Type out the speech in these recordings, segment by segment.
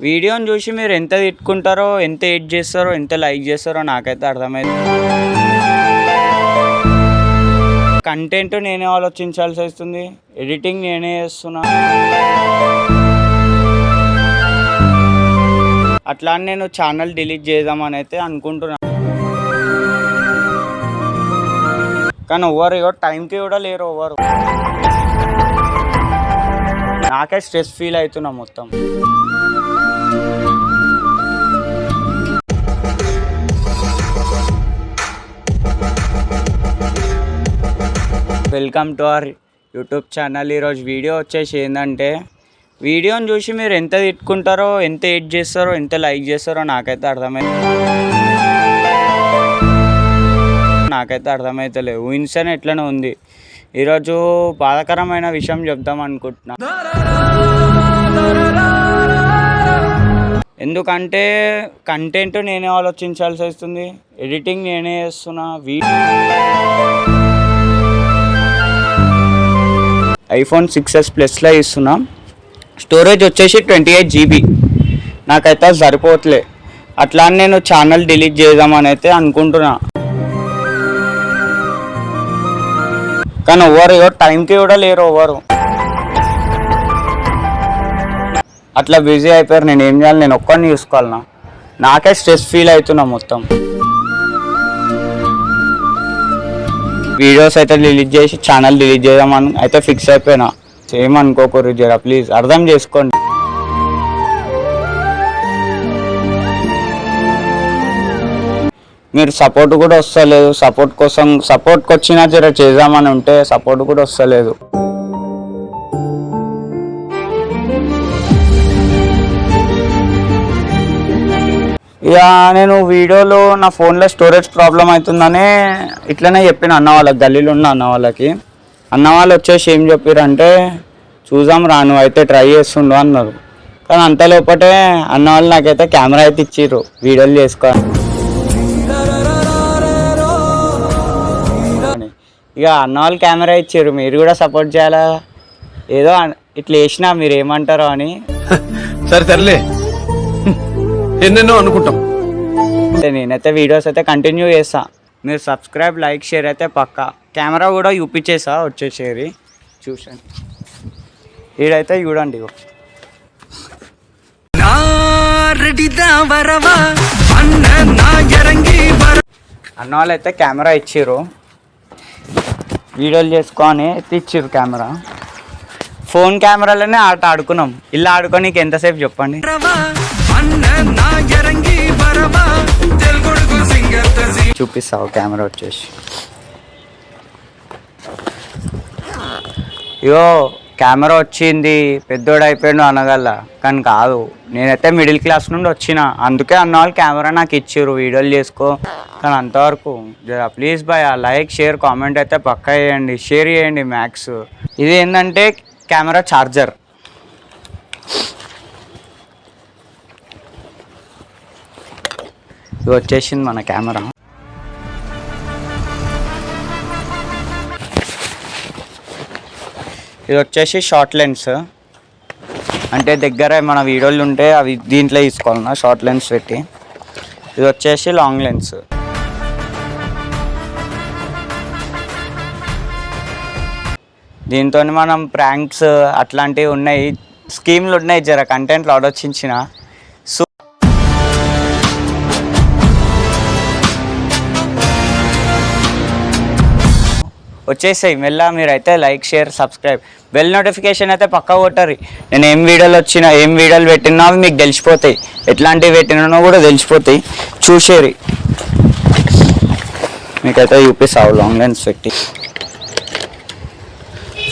వీడియోని చూసి మీరు ఎంత తిట్టుకుంటారో ఎంత ఎడ్ చేస్తారో ఎంత లైక్ చేస్తారో నాకైతే అర్థమైంది. కంటెంట్ నేనే ఆలోచించాల్సి వస్తుంది. ఎడిటింగ్ నేనే చేస్తున్నా. అట్లా అని నేను ఛానల్ డిలీట్ చేద్దామని అయితే అనుకుంటున్నాను కానీ ఎవరు ఇగో టైంకి కూడా లేరు ఎవరు నాకే స్ట్రెస్ ఫీల్ అవుతున్నా మొత్తం. Welcome to our YouTube channel. ఈరోజు వీడియో వచ్చేసి ఏంటంటే వీడియోని చూసి మీరు ఎంత తిట్టుకుంటారో ఎంత ఎడ్ చేస్తారో ఎంత లైక్ చేస్తారో నాకైతే అర్థమైంది నాకైతే అర్థమైతలేదు ఊహించని ఎట్లనే ఉంది. ఈరోజు బాధాకరమైన విషయం చెప్దాం అనుకుంటున్నా. ఎందుకంటే కంటెంట్ నేనే ఆలోచించాల్సి వస్తుంది. ఎడిటింగ్ నేనే చేస్తున్నా. వీడియో ఐఫోన్ సిక్స్ ఎస్ ప్లస్లో ఇస్తున్నా. స్టోరేజ్ వచ్చేసి ట్వంటీ ఎయిట్ జీబీ. నాకైతే అది సరిపోవట్లే. అట్లా అని నేను ఛానల్ డిలీట్ చేద్దామని అయితే అనుకుంటున్నా. కానీ ఎవరు ఎవరు టైంకి కూడా లేరు ఎవరు అట్లా బిజీ అయిపోయారు. నేను ఏం చేయాలి? నేను ఒక్కడిని చూసుకోవాలన్నా. నాకే స్ట్రెస్ ఫీల్ అవుతున్నా మొత్తం. వీడియోస్ అయితే డిలీట్ చేసి ఛానల్ డిలీట్ చేద్దామని అయితే ఫిక్స్ అయిపోయినా. సేమ్ అనుకోకూరు జరా ప్లీజ్ అర్థం చేసుకోండి. మీరు సపోర్ట్ కూడా వస్తలేదు. సపోర్ట్ కోసం సపోర్ట్కి వచ్చినా జర చేద్దామని ఉంటే సపోర్ట్ కూడా వస్తలేదు. ఇక నేను వీడియోలో నా ఫోన్లో స్టోరేజ్ ప్రాబ్లం అవుతుందనే ఇట్లనే చెప్పిన అన్న వాళ్ళకి గల్లీలో ఉన్న అన్న వాళ్ళకి అన్న వాళ్ళు వచ్చేసి ఏం చెప్పారంటే చూద్దాం రా నువ్వు అయితే ట్రై చేస్తుండు అన్నారు. కానీ అంత లోపటే అన్న వాళ్ళు నాకైతే కెమెరా అయితే ఇచ్చిర్రు వీడియోలు చేసుకో. ఇక అన్న వాళ్ళు కెమెరా ఇచ్చారు మీరు కూడా సపోర్ట్ చేయాలా? ఏదో ఇట్లా వేసినా మీరు ఏమంటారో అని. సరే సర్లే. ఎన్నెన్నో అనుకుంటాం. నేనైతే వీడియోస్ అయితే కంటిన్యూ చేస్తా. మీరు సబ్స్క్రైబ్ లైక్ షేర్ అయితే పక్కా. కెమెరా కూడా చూపించేసా వచ్చేసేది. చూసండి ఈడైతే చూడండి. అన్న వాళ్ళు అయితే కెమెరా ఇచ్చిర్రు. వీడియోలు చేసుకొని అయితే ఇచ్చిర్రు కెమెరా ఫోన్ కెమెరాలోనే ఆట ఆడుకున్నాం. ఇలా ఆడుకోనికి ఎంతసేపు చెప్పండి? చూపిస్తావు కెమెరా వచ్చేసి ఇగో కెమెరా వచ్చింది పెద్దోడు అయిపోయాడు అనగల. కానీ కాదు నేనైతే మిడిల్ క్లాస్ నుండి వచ్చిన. అందుకే అన్న వాళ్ళు కెమెరా నాకు ఇచ్చిర్రు వీడియోలు చేసుకో. కానీ అంతవరకు please bye like share comment అయితే పక్కా చేయండి. షేర్ చేయండి మ్యాక్స్ ఇది ఏంటంటే కెమెరా ఛార్జర్ ఇది వచ్చేసింది మన కెమెరా. ఇది వచ్చేసి షార్ట్ లెన్స్. అంటే దగ్గర మన వీడియోలు ఉంటే అవి దీంట్లో తీసుకోవాలన్నా షార్ట్ లెన్స్ పెట్టి. ఇది వచ్చేసి లాంగ్ లెన్స్. దీంతో మనం ప్రాంక్స్ అట్లాంటివి ఉన్నాయి. స్కీమ్లు ఉన్నాయి జర కంటెంట్లు ఆలోచించిన. వచ్చేసాయి మెల్ల మీరైతే like share subscribe. Bell notification అయితే పక్క కొట్టరు. నేను ఏం వీడియోలు వచ్చినా ఏం వీడియోలు పెట్టినా మీకు తెలిసిపోతాయి. ఎట్లాంటివి పెట్టినానో కూడా తెలిసిపోతాయి. చూసేరి. మీకైతే చూపిస్తావు లాంగ్ లెన్స్ పెట్టి.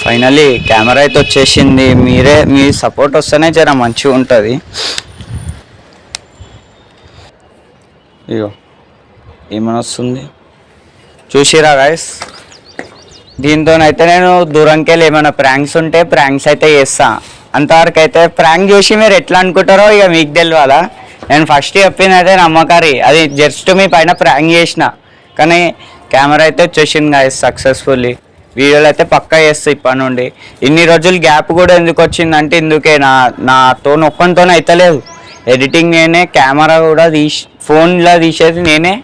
ఫైనలీ కెమెరా అయితే వచ్చేసింది. మీరే మీ సపోర్ట్ వస్తేనే జర మంచిగా ఉంటుంది. ఇగో ఏమని వస్తుంది? చూసిరా గాయస్ దీంతోనైతే నేను దూరంకి వెళ్ళి ఏమైనా ప్రాంక్స్ ఉంటే ప్రాంక్స్ అయితే చేస్తా. అంతవరకు అయితే ప్రాంక్ చేసి మీరు ఎట్లా అనుకుంటారో ఇక మీకు తెలియాలా నేను ఫస్ట్ చెప్పిందైతే నమ్మకారి. అది జస్ట్ మీ పైన ప్రాంక్ చేసిన. కానీ కెమెరా అయితే వచ్చేసింది కాదు సక్సెస్ఫుల్లీ వీడియోలు అయితే పక్కా చేస్తా ఇప్పటి నుండి. ఇన్ని రోజులు గ్యాప్ కూడా ఎందుకు వచ్చిందంటే ఇందుకే నా నాతో ఒక్కనితోనే అయితలేదు ఎడిటింగ్ నేనే కెమెరా కూడా తీసి ఫోన్లో తీసేది నేనే.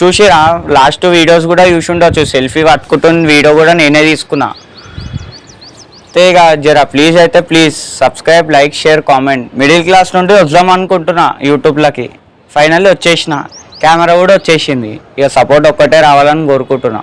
చూసిరా లాస్ట్ వీడియోస్ కూడా చూసి ఉండొచ్చు సెల్ఫీ పట్టుకుంటున్న వీడియో కూడా నేనే తీసుకున్నా. అయితే ఇక జరా ప్లీజ్ అయితే please subscribe like share comment middle class నుండి వద్దాం అనుకుంటున్నా యూట్యూబ్లోకి ఫైనల్లీ వచ్చేసిన. కెమెరా కూడా వచ్చేసింది. ఇక సపోర్ట్ ఒక్కటే రావాలని కోరుకుంటున్నా.